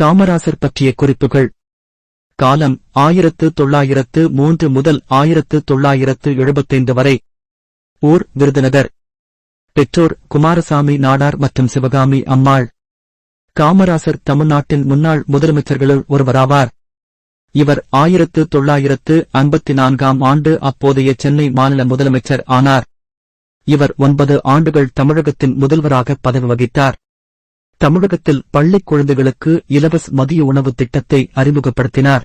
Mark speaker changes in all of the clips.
Speaker 1: காமராசர் பற்றிய குறிப்புகள். காலம் ஆயிரத்து தொள்ளாயிரத்து மூன்று முதல் ஆயிரத்து தொள்ளாயிரத்து எழுபத்தைந்து வரை. ஊர் விருதுநகர். பெற்றோர் குமாரசாமி நாடார் மற்றும் சிவகாமி அம்மாள். காமராசர் தமிழ்நாட்டின் முன்னாள் முதலமைச்சர்களுள் ஒருவராவார். இவர் ஆயிரத்து தொள்ளாயிரத்து ஐம்பத்தி நான்காம் ஆண்டு அப்போதைய சென்னை மாநில முதலமைச்சர் ஆனார். இவர் ஒன்பது ஆண்டுகள் தமிழகத்தின் முதல்வராக பதவி வகித்தார். தமிழகத்தில் பள்ளிக் குழந்தைகளுக்கு இலவச மதிய உணவு திட்டத்தை அறிமுகப்படுத்தினார்.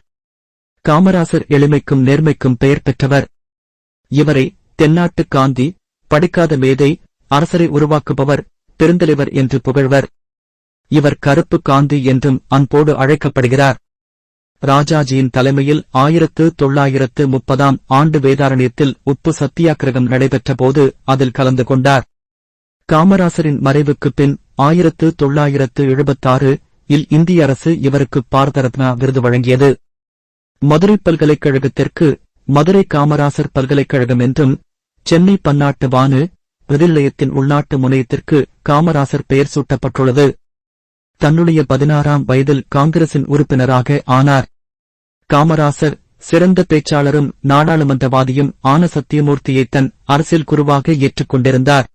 Speaker 1: காமராசர் எளிமைக்கும் நேர்மைக்கும் பெயர் பெற்றவர். இவரை தென்னாட்டு காந்தி படிக்காத மேதை அரசரை உருவாக்குபவர் பெருந்தலைவர் என்று புகழ்வர். இவர் கருப்பு காந்தி என்றும் அன்போடு அழைக்கப்படுகிறார். ராஜாஜியின் தலைமையில் ஆயிரத்து தொள்ளாயிரத்து முப்பதாம் ஆண்டு வேதாரண்யத்தில் உப்பு சத்தியாகிரகம் நடைபெற்றபோது அதில் கலந்து கொண்டார். காமராசரின் மறைவுக்குப் பின் ஆயிரத்து தொள்ளாயிரத்து எழுபத்தாறு இல் இந்திய அரசு இவருக்கு பாரத ரத்னா விருது வழங்கியது. மதுரை பல்கலைக்கழகத்திற்கு மதுரை காமராசர் பல்கலைக்கழகம் என்றும் சென்னை பன்னாட்டு வானு விதிநிலையத்தின் உள்நாட்டு முனையத்திற்கு காமராசர் பெயர் சூட்டப்பட்டுள்ளது. தன்னுடைய பதினாறாம் வயதில் காங்கிரசின் உறுப்பினராக ஆனார். காமராசர் சிறந்த பேச்சாளரும் நாடாளுமன்றவாதியும் ஆன சத்தியமூர்த்தியை தன் அரசியல் குருவாக ஏற்றுக்கொண்டிருந்தார்.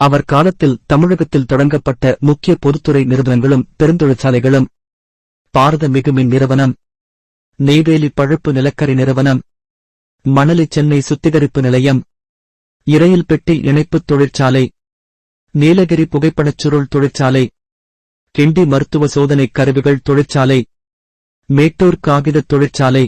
Speaker 1: அவர் காலத்தில் தமிழகத்தில் தொடங்கப்பட்ட முக்கிய பொதுத்துறை நிறுவனங்களும் பெருந்தொழிற்சாலைகளும் பாரத மிகுமின் நிறுவனம் நெய்வேலி பழுப்பு நிலக்கரி நிறுவனம் மணலி சென்னை சுத்திகரிப்பு நிலையம் இரையில் பெட்டி இணைப்புத் தொழிற்சாலை நீலகிரி புகைப்படச் சுருள் தொழிற்சாலை கிண்டி மருத்துவ சோதனை கருவிகள் தொழிற்சாலை மேட்டூர் காகித தொழிற்சாலை